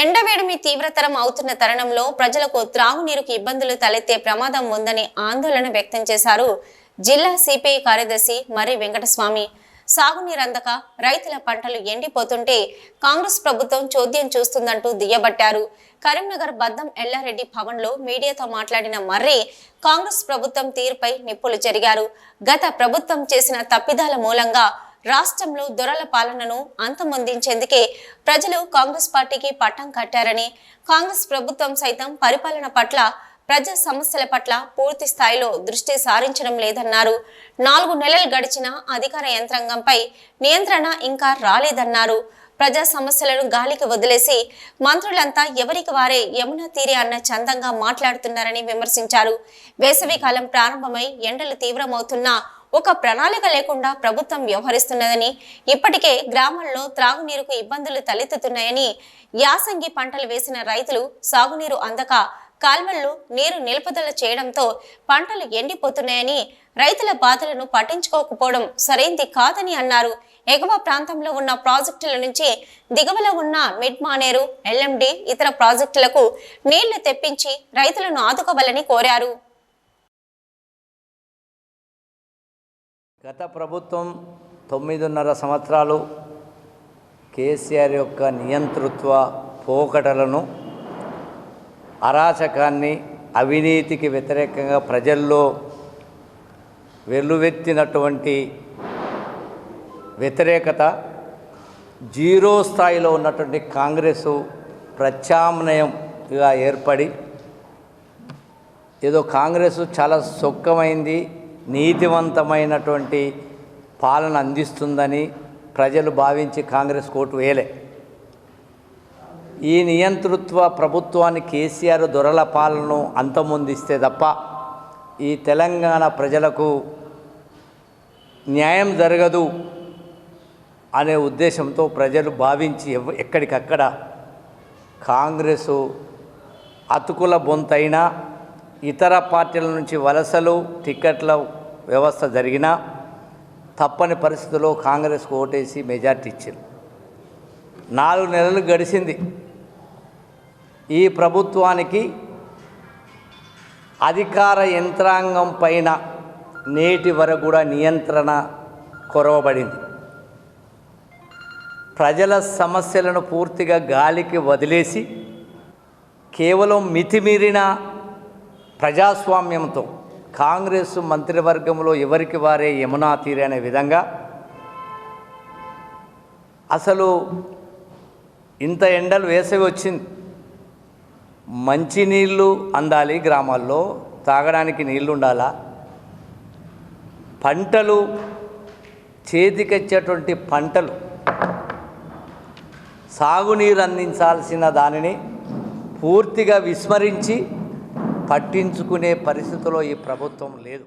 ఎండవేడిమి తీవ్రతరం అవుతున్న తరుణంలో ప్రజలకు త్రాగునీరుకు ఇబ్బందులు తలెత్తే ప్రమాదం ఉందని ఆందోళన వ్యక్తం చేశారు జిల్లా సిపిఐ కార్యదర్శి మర్రి వెంకటస్వామి. సాగునీరు అందక రైతుల పంటలు ఎండిపోతుంటే కాంగ్రెస్ ప్రభుత్వం చోద్యం చూస్తుందంటూ దియ్యబట్టారు. కరీంనగర్ బద్దం ఎల్లారెడ్డి భవన్లో మీడియాతో మాట్లాడిన మర్రి కాంగ్రెస్ ప్రభుత్వం తీరుపై నిప్పులు జరిగారు. గత ప్రభుత్వం చేసిన తప్పిదాల మూలంగా రాష్ట్రంలో దొరల పాలనను అంతమొందించేందుకే ప్రజలు కాంగ్రెస్ పార్టీకి పట్టం కట్టారని కాంగ్రెస్ ప్రభుత్వం సైతం పరిపాలన పట్ల ప్రజా సమస్యల పట్ల పూర్తి స్థాయిలో దృష్టి సారించడం లేదన్నారు. నాలుగు నెలలు గడిచిన అధికార యంత్రాంగంపై నియంత్రణ ఇంకా రాలేదన్నారు. ప్రజా సమస్యలను గాలికి వదిలేసి మంత్రులంతా ఎవరికి వారే యమున తీరే అన్న చందంగా మాట్లాడుతున్నారని విమర్శించారు. వేసవికాలం ప్రారంభమై ఎండలు తీవ్రమవుతున్నా ఒక ప్రణాళిక లేకుండా ప్రభుత్వం వ్యవహరిస్తున్నదని ఇప్పటికే గ్రామాల్లో త్రాగునీరుకు ఇబ్బందులు తలెత్తుతున్నాయని యాసంగి పంటలు వేసిన రైతులు సాగునీరు అందక కాల్వల్లో నీరు నిలుపుదల చేయడంతో పంటలు ఎండిపోతున్నాయని రైతుల బాధలను పట్టించుకోకపోవడం సరైంది కాదని అన్నారు. ఎగువ ప్రాంతంలో ఉన్న ప్రాజెక్టుల నుంచి దిగువలో ఉన్న మిడ్ మానేరు ఎల్ఎండి ఇతర ప్రాజెక్టులకు నీళ్ళు తెప్పించి రైతులను ఆదుకోవాలని కోరారు. గత ప్రభుత్వం తొమ్మిదిన్నర సంవత్సరాలు కేసీఆర్ యొక్క నియంతృత్వ పోకడలను అరాచకాన్ని అవినీతికి వ్యతిరేకంగా ప్రజల్లో వెల్లువెత్తినటువంటి వ్యతిరేకత జీరో స్థాయిలో ఉన్నటువంటి కాంగ్రెస్ ప్రత్యామ్నాయంగా ఏర్పడి ఏదో కాంగ్రెస్ చాలా సుఖమైంది నీతివంతమైనటువంటి పాలన అందిస్తుందని ప్రజలు భావించి కాంగ్రెస్ కోటు వేయలే. ఈ నియంతృత్వ ప్రభుత్వాన్ని కేసీఆర్ దొరల పాలనను అంతమొందిస్తే తప్ప ఈ తెలంగాణ ప్రజలకు న్యాయం జరగదు అనే ఉద్దేశంతో ప్రజలు భావించి ఎక్కడికక్కడ కాంగ్రెసు అతుకుల బొంతైనా ఇతర పార్టీల నుంచి వలసలు టికెట్ల వ్యవస్థ జరిగినా తప్పని పరిస్థితుల్లో కాంగ్రెస్కు ఓటేసి మెజార్టీ ఇచ్చారు. నాలుగు నెలలు గడిచింది. ఈ ప్రభుత్వానికి అధికార యంత్రాంగం పైన నేటి వరకు కూడా నియంత్రణ కొరవబడింది. ప్రజల సమస్యలను పూర్తిగా గాలికి వదిలేసి కేవలం మితిమీరిన ప్రజాస్వామ్యంతో కాంగ్రెస్ మంత్రివర్గంలో ఎవరికి వారే యమునా తీరే అనే విధంగా అసలు ఇంత ఎండలు వేసవి వచ్చింది. మంచినీళ్ళు అందాలి గ్రామాల్లో తాగడానికి నీళ్ళు ఉండాలా పంటలు చేతికొచ్చేటువంటి పంటలు సాగునీరు అందించాల్సిన దానిని పూర్తిగా విస్మరించి పట్టించుకునే పరిస్థితిలో ఈ ప్రభుత్వం లేదు.